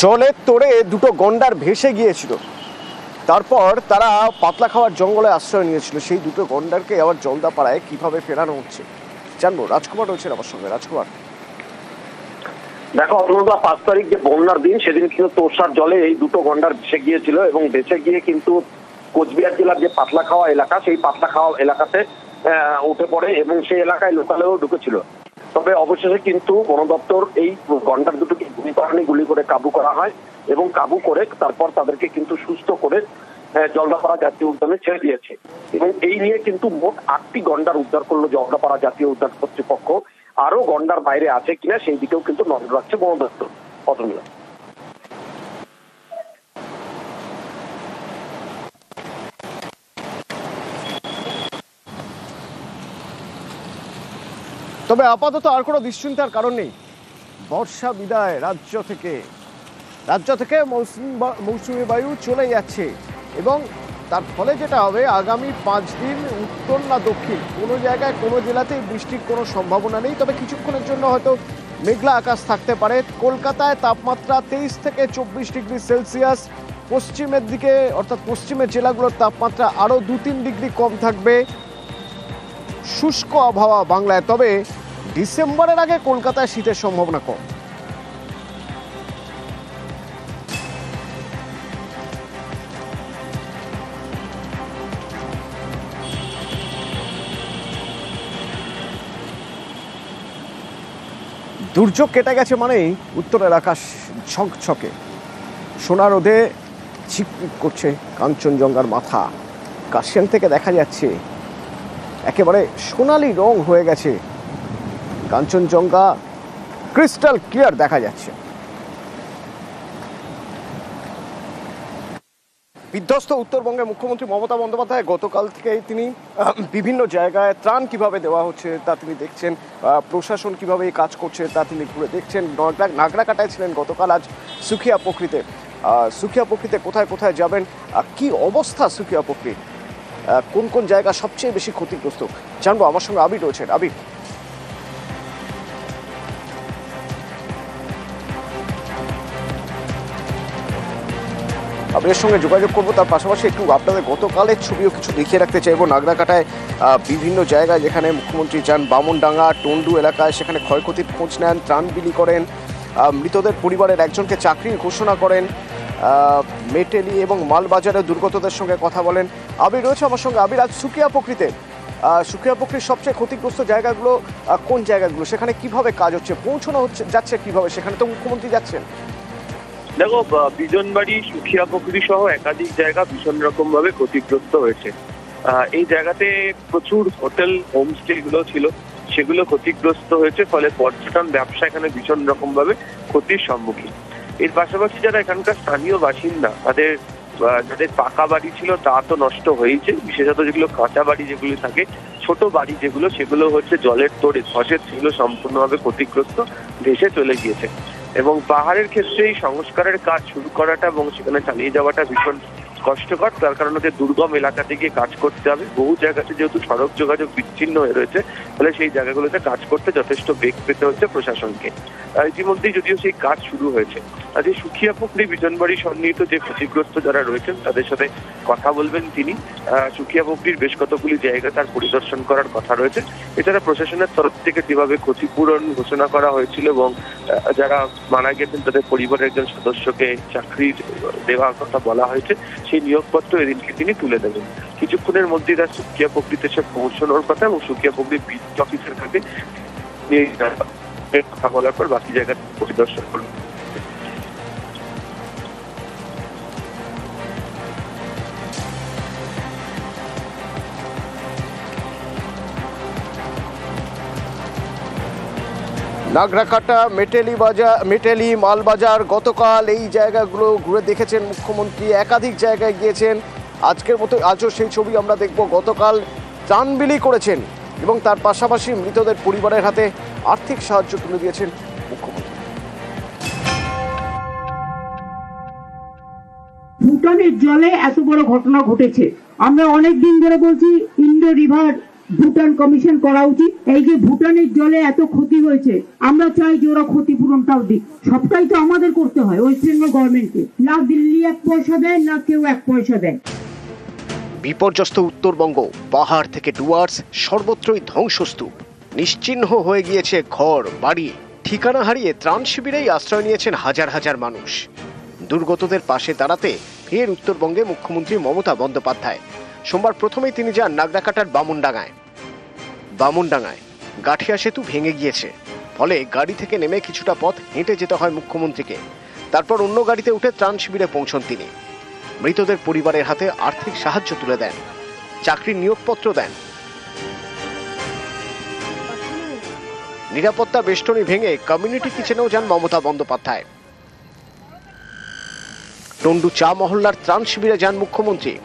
জলের তোড়ে দুটো গন্ডার ভেসে গিয়েছিল। তারপর তারা পাতলা খাওয়ার জঙ্গলে আশ্রয় নিয়েছিল। সেই দুটো গন্ডারকে আবার জলদাপাড়ায় কীভাবে ফেরানো হচ্ছে, জানব। রাজকুমার রয়েছেন আমার সঙ্গে। রাজকুমার। দেখো অন্যদা পাঁচ তারিখ যে বন্যার দিন, সেদিন কিন্তু তোষার জলে এই দুটো গন্ডার ভেসে গিয়েছিল এবং ভেসে গিয়ে কিন্তু কোচবিহার জেলার যে পাতলা খাওয়া এলাকা, সেই পাতলা খাওয়া এলাকাতে উঠে পড়ে এবং সেই এলাকায় লোকালেও ঢুকেছিল। তবে অবশেষে কিন্তু বন দপ্তর এই গন্ডার দুটোকে গুলি করানি গুলি করে কাবু করা হয় এবং কাবু করে তারপর তাদেরকে কিন্তু সুস্থ করে আহ, জলদাপাড়া জাতীয় উদ্যানে ছেড়ে দিয়েছে। এবং এই নিয়ে কিন্তু মোট আটটি গন্ডার উদ্ধার করল জলদাপাড়া জাতীয় উদ্যান কর্তৃপক্ষ। আরও গন্ডার বাইরে আছে কিনা সেই দিকেও কিন্তু নজর রাখছে বন দপ্তর অতমিলা তবে আপাতত আর কোনো দুশ্চিন্তার কারণ নেই। বর্ষা বিদায় রাজ্য থেকে। রাজ্য থেকে মৌসুমি মৌসুমি বায়ু চলে যাচ্ছে এবং তার ফলে যেটা হবে, আগামী পাঁচ দিন উত্তর না দক্ষিণ কোনো জায়গায়, কোনো জেলাতেই বৃষ্টির কোনো সম্ভাবনা নেই। তবে কিছুক্ষণের জন্য হয়তো মেঘলা আকাশ থাকতে পারে। কলকাতায় তাপমাত্রা তেইশ থেকে চব্বিশ ডিগ্রি সেলসিয়াস। পশ্চিমের দিকে, অর্থাৎ পশ্চিমের জেলাগুলোর তাপমাত্রা আরও দু তিন ডিগ্রি কম থাকবে। শুষ্ক আবহাওয়া বাংলায়, তবে ডিসেম্বরের আগে কলকাতায় শীতের সম্ভাবনা কম। দুর্যোগ কেটে গেছে মানেই উত্তরের আকাশ ঝকঝকে সোনা রোদে ঝিকমিক করছে কাঞ্চনজঙ্ঘার মাথা। কাশিয়াং থেকে দেখা যাচ্ছে একেবারে সোনালি রং হয়ে গেছে। কাঞ্চনজঙ্ঘা ক্রিস্টাল ক্লিয়ার দেখা যাচ্ছে। বিধ্বস্ত উত্তরবঙ্গের মুখ্যমন্ত্রী মমতা বন্দ্যোপাধ্যায় গতকাল থেকেই তিনি বিভিন্ন জায়গায় ত্রাণ কীভাবে দেওয়া হচ্ছে তা তিনি দেখছেন প্রশাসন কীভাবে এই কাজ করছে তা তিনি ঘুরে দেখছেন। নাগরা নাগরাকাটায় ছিলেন গতকাল আজ সুখিয়া প্রকৃতে আহ, সুখিয়া প্রকৃতে কোথায় কোথায় যাবেন? কি অবস্থা সুখিয়া প্রকৃত আহ, কোন কোন জায়গা সবচেয়ে বেশি ক্ষতিগ্রস্ত? জানব, আমার সঙ্গে আবির রয়েছেন। আবির। আপনাদের সঙ্গে যোগাযোগ করব, তার পাশাপাশি একটু আপনাদের গতকালের ছবিও কিছু দেখিয়ে রাখতে চাইব। নাগরাকাটায় বিভিন্ন জায়গায় যেখানে মুখ্যমন্ত্রী যান, বামনডাঙ্গা, টন্ডু এলাকায় সেখানে ক্ষয়ক্ষতির খোঁজ নেন, ত্রাণ বিলি করেন মৃতদের পরিবারের একজনকে চাকরির ঘোষণা করেন মেটেলি এবং মালবাজারের দুর্গতদের সঙ্গে কথা বলেন। আবির রয়েছে আমার সঙ্গে। আবির, আজ সুকিয়া প্রকৃতে সুকিয়া প্রকৃতির সবচেয়ে ক্ষতিগ্রস্ত জায়গাগুলো কোন জায়গাগুলো? সেখানে কীভাবে কাজ হচ্ছে? পৌঁছানো হচ্ছে, যাচ্ছে কীভাবে? সেখানে তো মুখ্যমন্ত্রী যাচ্ছেন। দেখো বিজনবাড়ি সুখিয়া পুকুরি সহ একাধিক জায়গা ভীষণ রকম ভাবে ক্ষতিগ্রস্ত হয়েছে। এই জায়গাতে প্রচুর হোটেল, হোমস্টে গুলো ছিল, সেগুলো ক্ষতিগ্রস্ত হয়েছে, ফলে পর্যটন ব্যবসা এখানে ভীষণ রকম ভাবে ক্ষতির সম্মুখীন। এর পাশাপাশি যারা এখানকার স্থানীয় বাসিন্দা, তাদের যাদের পাকা বাড়ি ছিল, তা তো নষ্ট হয়েছে। বিশেষত যেগুলো কাঁচা বাড়ি যেগুলো থাকে, ছোট বাড়ি যেগুলো, সেগুলো হচ্ছে জলের তোড়ে ধসের সেগুলো সম্পূর্ণভাবে ক্ষতিগ্রস্ত, ভেসে চলে গিয়েছে। এবং পাহাড়ের ক্ষেত্রে এই সংস্কারের কাজ শুরু করাটা এবং সেখানে চালিয়ে যাওয়াটা ভীষণ কষ্টকর, তার কারণ হচ্ছে দুর্গম এলাকা থেকে কাজ করতে হবে। বহু জায়গাতে যেহেতু সড়ক যোগাযোগ বিচ্ছিন্ন হয়ে রয়েছে ফলে সেই জায়গাগুলোতে কাজ করতে যথেষ্ট বেগ পেতে হচ্ছে প্রশাসনকে। ইতিমধ্যেই যদিও সেই কাজ শুরু হয়েছে, আজ এই সুখিয়া পুকুরি বিজনবাড়ি সন্নিহিত যে ক্ষতিগ্রস্ত যারা রয়েছেন, তাদের সাথে কথা বলবেন তিনি। সুখিয়া পুকুরির বেশ কতগুলি জায়গা তার পরিদর্শন করার কথা রয়েছে। এছাড়া প্রশাসনের তরফ থেকে যেভাবে ক্ষতিপূরণ ঘোষণা করা হয়েছিল এবং যারা মারা গেছেন, তাদের পরিবারের একজন সদস্যকে চাকরি দেওয়ার কথা বলা হয়েছে সেই নিয়োগপত্র এদিনকে তিনি তুলে দেবেন। কিছুক্ষণের মধ্যেই তার সুকিয়া প্রকৃতিতে সে পৌঁছানোর কথা এবং সুকিয়া প্রকৃতি বিদ্যুৎ অফিসের কাছে কথা বলার পর বাকি জায়গা পরিদর্শন করবেন নাগরাকাটা, মেটেলি বাজার মেটেলি মালবাজার, গতকাল এই জায়গাগুলো ঘুরে দেখেছেন মুখ্যমন্ত্রী। একাধিক জায়গায় গিয়েছেন। আজকের মতো আজও সেই ছবি আমরা দেখব। গতকাল ত্রাণ বিলি করেছেন এবং তার পাশাপাশি মৃতদের পরিবারের হাতে আর্থিক সাহায্য তুলে দিয়েছেন মুখ্যমন্ত্রী। ভুটানের জলে এত বড় ঘটনা ঘটেছে। আমরা অনেক দিন ধরে বলছি ইন্ডো রিভার ভুটান কমিশন করা উচিত। এই যে ভুটানের জলে এত ক্ষতি হয়েছে, আমরা চাই যে ওরা ক্ষতিপূরণটাও দিক। সবটাই তো আমাদের করতে হয়, ওয়েস্ট বেঙ্গল গভর্নমেন্টকে। না দিল্লি এক পয়সা দেয়, না কেউ এক পয়সা দেয়। বিপর্যস্ত উত্তরবঙ্গ, পাহাড় থেকে ডুয়ার্স সর্বত্রই ধ্বংসস্তূপ। নিশ্চিহ্ন হয়ে গিয়েছে ঘর, বাড়ি। ঠিকানা হারিয়ে ত্রাণ শিবিরেই আশ্রয় নিয়েছেন হাজার হাজার মানুষ। দুর্গতদের পাশে দাঁড়াতে ফের উত্তরবঙ্গে মুখ্যমন্ত্রী মমতা বন্দ্যোপাধ্যায়। সোমবার প্রথমেই তিনি যান নাগরাকাটার বামুনডাঙ্গায়। বামুনডাঙ্গায় গাঠিয়া সেতু ভেঙে গিয়েছে। ফলে গাড়ি থেকে নেমে কিছুটা পথ হেঁটে যেতে হয় মুখ্যমন্ত্রীকে। তারপর অন্য গাড়িতে উঠে ত্রাণ শিবিরে পৌঁছন তিনি। মৃতদের পরিবারের হাতে আর্থিক সাহায্য তুলে দেন। চাকরির নিয়োগপত্র দেন। নিরাপত্তা বেষ্টনী ভেঙে কমিউনিটি কিচেনেও যান মমতা বন্দ্যোপাধ্যায়। টন্ডু চা মহল্লার ত্রাণ শিবিরে যান মুখ্যমন্ত্রী।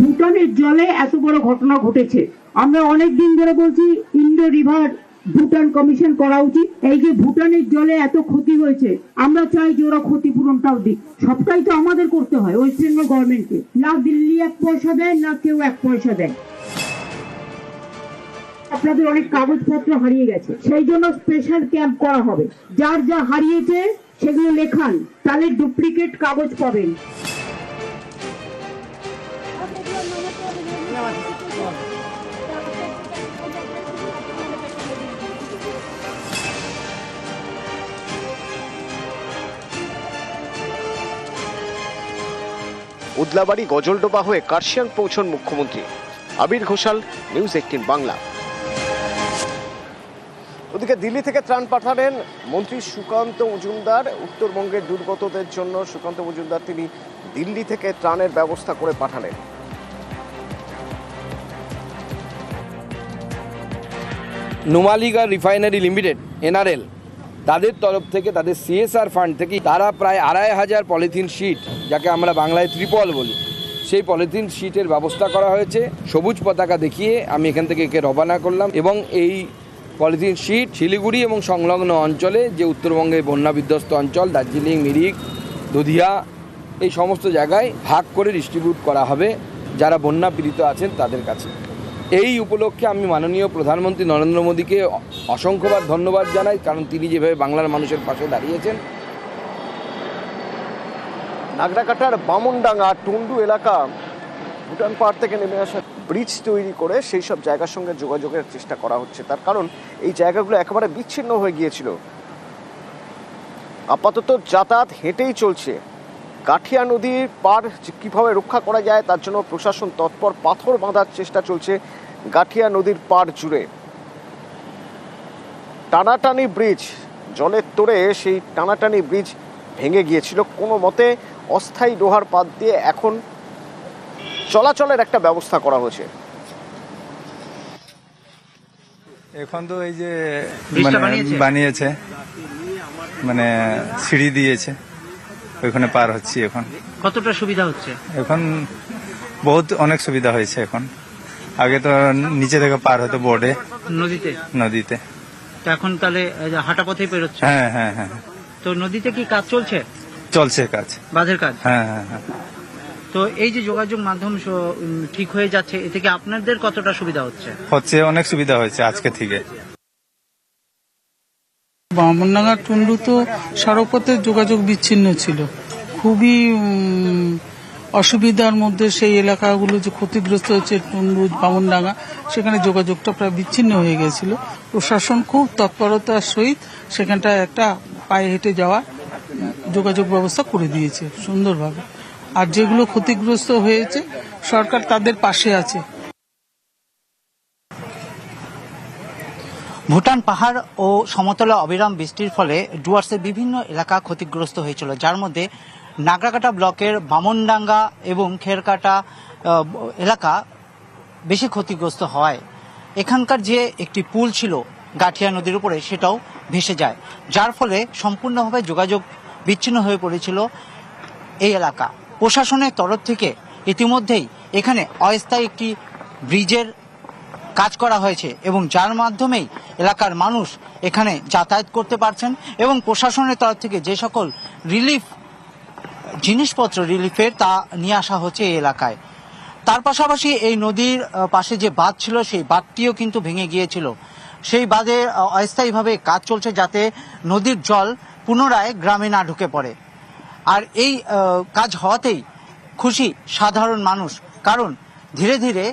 ভুটানের জলে এত বড় ঘটনা ঘটেছে। আমরা অনেক দিন ধরে বলছি ইন্ডো রিভার ভুটান কমিশন করা উচিত। এই যে ভুটানের জলে এত ক্ষতি হয়েছে, আমরা চাই যে ওরা ক্ষতিপূরণটাও দিক। সবটাই তো আমাদের করতে হয় ওয়েস্ট বেঙ্গল গভর্নমেন্টকে না দিল্লি এক পয়সা দেয়, না কেউ এক পয়সা দেয়। আপনাদের অনেক কাগজপত্র হারিয়ে গেছে। সেই জন্য স্পেশাল ক্যাম্প করা হবে। যার যা হারিয়েছে, সেগুলো লেখান। তাহলে ডুপ্লিকেট কাগজ পাবেন। উদলাবাড়ি গজলডোবা হয়ে কার্শিয়াং পৌঁছন মুখ্যমন্ত্রী। Abir Ghoshal, News Eighteen Bangla. ওদিকে দিল্লি থেকে ত্রাণ পাঠালেন মন্ত্রী সুকান্ত মজুমদার। উত্তরবঙ্গের দুর্গতদের জন্য সুকান্ত মজুমদার তিনি দিল্লি থেকে ত্রাণের ব্যবস্থা করে পাঠালেন। নোমালিগা রিফাইনারি লিমিটেড, এনআরএল, তাদের তরফ থেকে, তাদের সিএসআর ফান্ড থেকে তারা প্রায় আড়াই হাজার পলিথিন শিট, যাকে আমরা বাংলায় ত্রিপল বলি, সেই পলিথিন শিটের ব্যবস্থা করা হয়েছে। সবুজ পতাকা দেখিয়ে আমি এখান থেকে একে রবানা করলাম এবং এই পলিথিন শিট শিলিগুড়ি এবং সংলগ্ন অঞ্চলে, যে উত্তরবঙ্গের বন্যা বিধ্বস্ত অঞ্চল, দার্জিলিং, মিরিক, দুধিয়া, এই সমস্ত জায়গায় ভাগ করে ডিস্ট্রিবিউট করা হবে। যারা বন্যা পীড়িত আছেন তাদের কাছে। এই উপলক্ষে আমি মাননীয় প্রধানমন্ত্রী নরেন্দ্র মোদীকে অসংখ্যবার ধন্যবাদ জানাই, কারণ তিনি যেভাবে বাংলার মানুষের পাশে দাঁড়িয়েছেন। নাগরাকাটার বামনডাঙ্গা টুন্ডু এলাকা ভুটান পাহাড় থেকে নেমে আসা ব্রিজ তৈরি করে সেই সব জায়গার সঙ্গে যোগাযোগের চেষ্টা করা হচ্ছে। তার কারণ এই জায়গাগুলো একেবারে বিচ্ছিন্ন হয়ে গিয়েছিল। আপাতত যাতায়াত হেঁটেই চলছে। কাঠিয়া নদীর পার কীভাবে রক্ষা করা যায় তার জন্য প্রশাসন তৎপর পাথর বাঁধার চেষ্টা চলছে গাঠিয়া নদীর পার জুড়ে। টানাটানি ব্রিজ জলের তোড়ে সেই টানাটানি ব্রিজ ভেঙে গিয়েছিল। কোনো মতে অস্থায়ী লোহার পাত দিয়ে এখন চলাচলের একটা ব্যবস্থা করা হয়েছে। এখন তো এই যে মানে বানিয়েছে মানে সিঁড়ি দিয়েছে। ওইখানে পার হচ্ছি এখন। কতটা সুবিধা হচ্ছে? এখন বহুত অনেক সুবিধা হয়েছে এখন। আগে তো নিচে থেকে পার হতো বোর্ডে। নদীতে? নদীতে। তো এখন তাহলে এই যে হাঁটা পথেই পেরোচ্ছে? হ্যাঁ হ্যাঁ হ্যাঁ। তো নদীতে কি কাজ চলছে? চলছে কাজ। বাঁধের কাজ? হ্যাঁ হ্যাঁ হ্যাঁ। তো এই যে যোগাযোগ মাধ্যম ঠিক হয়ে যাচ্ছে এ থেকে আপনাদের কতটা সুবিধা হচ্ছে? হচ্ছে অনেক সুবিধা হয়েছে আজকে থেকে। বামনডাঙ্গা টুন্ডু তো সড়কপথের যোগাযোগ বিচ্ছিন্ন ছিল। খুবই অসুবিধার মধ্যে সেই এলাকাগুলো যে ক্ষতিগ্রস্ত হচ্ছে টুন্ডু বামনডাঙ্গা সেখানে যোগাযোগটা প্রায় বিচ্ছিন্ন হয়ে গেছিল। প্রশাসন খুব তৎপরতার সহিত সেখানটা একটা পায়ে হেঁটে যাওয়া যোগাযোগ ব্যবস্থা করে দিয়েছে সুন্দরভাবে। আর যেগুলো ক্ষতিগ্রস্ত হয়েছে, সরকার তাদের পাশে আছে। ভুটান পাহাড় ও সমতলে অবিরাম বৃষ্টির ফলে ডুয়ার্সের বিভিন্ন এলাকা ক্ষতিগ্রস্ত হয়েছিল, যার মধ্যে নাগরাকাটা ব্লকের বামনডাঙ্গা এবং খেরকাটা এলাকা বেশি ক্ষতিগ্রস্ত হয়। এখানকার যে একটি পুল ছিল গাঠিয়া নদীর উপরে, সেটাও ভেসে যায়, যার ফলে সম্পূর্ণভাবে যোগাযোগ বিচ্ছিন্ন হয়ে পড়েছিল এই এলাকা। প্রশাসনের তরফ থেকে ইতিমধ্যেই এখানে অস্থায়ী একটি ব্রিজের কাজ করা হয়েছে এবং যার মাধ্যমেই এলাকার মানুষ এখানে যাতায়াত করতে পারছেন এবং প্রশাসনের তরফ থেকে যে সকল রিলিফ, জিনিসপত্র রিলিফের তা নিয়ে আসা হচ্ছে এই এলাকায়। তার পাশাপাশি এই নদীর পাশে যে বাঁধ ছিল, সেই বাঁধটিও কিন্তু ভেঙে গিয়েছিল। সেই বাঁধে অস্থায়ীভাবে কাজ চলছে যাতে নদীর জল পুনরায় গ্রামে না ঢুকে পড়ে। আর এই কাজ হওয়াতেই খুশি সাধারণ মানুষ, কারণ ধীরে ধীরে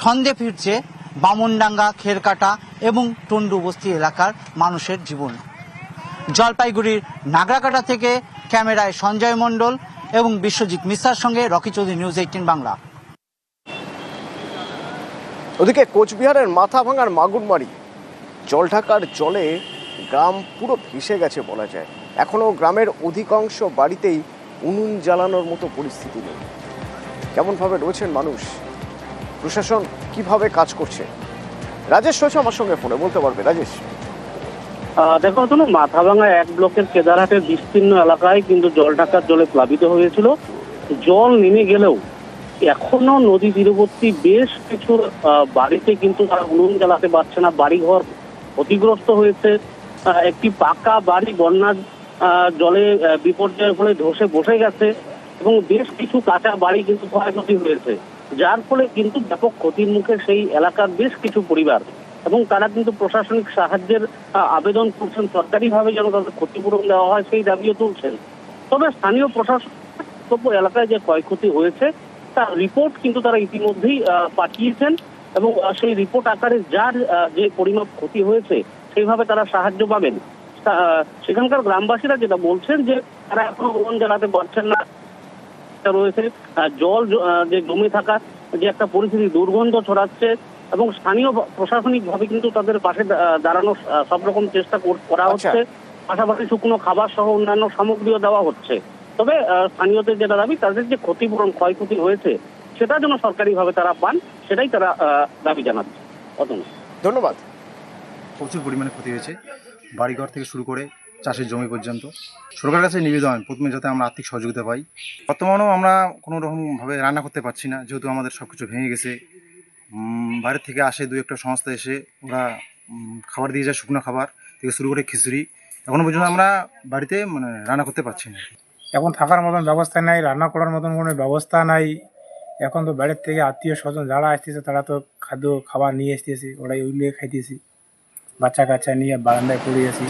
ছন্দে ফিরছে বামনডাঙ্গা, খেরকাটা এবং টন্ডু বস্তি এলাকার মানুষের জীবন। জলপাইগুড়ির নাগরাকাটা থেকে ক্যামেরায় সঞ্জয় মণ্ডল এবং বিশ্বজিৎ মিশ্রার সঙ্গে রকি চৌধুরী নিউজ এইটিন বাংলা। ওদিকে কোচবিহারের মাথা ভাঙার মাগুরমারি। জল ঢাকার জলে গ্রাম পুরো ভেসে গেছে বলা যায়। এখনও গ্রামের অধিকাংশ বাড়িতেই উনুন জ্বালানোর মতো পরিস্থিতি নেই। কেমনভাবে রয়েছেন মানুষ? প্রশাসন কীভাবে কাজ করছে? রাজেশ রয়েছে আমার সঙ্গে ফোনে, বলতে পারবে। রাজেশ। দেখো তো মাথাভাঙা এক ব্লকের কেদারহাটের বিস্তীর্ণ এলাকায় কিন্তু জল ঢাকার জলে প্লাবিত হয়েছিল। জল নেমে গেলেও এখনও নদী তীরবর্তী বেশ কিছু বাড়িতে কিন্তু তারা উনুন জ্বালাতে পারছে না। বাড়িঘর ক্ষতিগ্রস্ত হয়েছে। একটি পাকা বাড়ি বন্যার জলে বিপর্যয়ের ফলে ধসে বসে গেছে এবং বেশ কিছু কাঁচা বাড়ি কিন্তু ক্ষয়ক্ষতি হয়েছে। যার ফলে কিন্তু ব্যাপক ক্ষতির মুখে সেই এলাকার বেশ কিছু পরিবার এবং তারা কিন্তু প্রশাসনিক সাহায্যের আবেদন করছেন, সরকারিভাবে যেন তাদের ক্ষতিপূরণ দেওয়া হয় সেই দাবিও তুলছেন। তবে স্থানীয় প্রশাসন এলাকায় যে ক্ষয়ক্ষতি হয়েছে, তার রিপোর্ট কিন্তু তারা ইতিমধ্যেই পাঠিয়েছেন এবং সেই রিপোর্ট আকারে যার যে পরিমাপ ক্ষতি হয়েছে, সেইভাবে তারা সাহায্য পাবেন। সেখানকার গ্রামবাসীরা যেটা বলছেন যে, তারা এখনও জ্বালাতে পারছেন না। একটা রয়েছে জল যে জমে থাকা যে একটা পরিস্থিতি দুর্গন্ধ ছড়াচ্ছে এবং স্থানীয় প্রশাসনিক ভাবে কিন্তু তাদের পাশে দাঁড়ানোর সব রকম চেষ্টা করা আচ্ছা। হচ্ছে। পাশাপাশি শুকনো খাবার সহ অন্যান্য সামগ্রীও দেওয়া হচ্ছে। তবে স্থানীয়দের যেটা দাবি তাদের যে ক্ষতিপূরণ ক্ষয়ক্ষতি হয়েছে সেটা যেন সরকারিভাবে তারা পান সেটাই তারা দাবি জানাচ্ছে। ধন্যবাদ। প্রচুর পরিমাণে ক্ষতি হয়েছে। বাড়িঘর থেকে শুরু করে চাষের জমি পর্যন্ত। সরকারের কাছে নিবেদন, প্রথমে যাতে আমরা আর্থিক সহযোগিতা পাই। বর্তমানেও আমরা কোনো রকমভাবে রান্না করতে পারছি না, যেহেতু আমাদের সব কিছু ভেঙে গেছে। বাইরের থেকে আসে দু একটা সংস্থা এসে ওরা খাবার দিয়ে যায়, শুকনো খাবার থেকে শুরু করে খিচুড়ি। এখনও পর্যন্ত আমরা বাড়িতে মানে রান্না করতে পারছি না। এখন থাকার মতন ব্যবস্থা নাই, রান্না করার মতন কোনো ব্যবস্থা নাই। এখন তো বাইরের থেকে আত্মীয় স্বজন যারা আসতেছে, তারা তো খাদ্য, খাবার নিয়ে আসতেছে, ওরাই ওই নিয়ে খাইতেছি। বাচ্চা কাচ্চা নিয়ে বারান্দায় পড়ে আছি।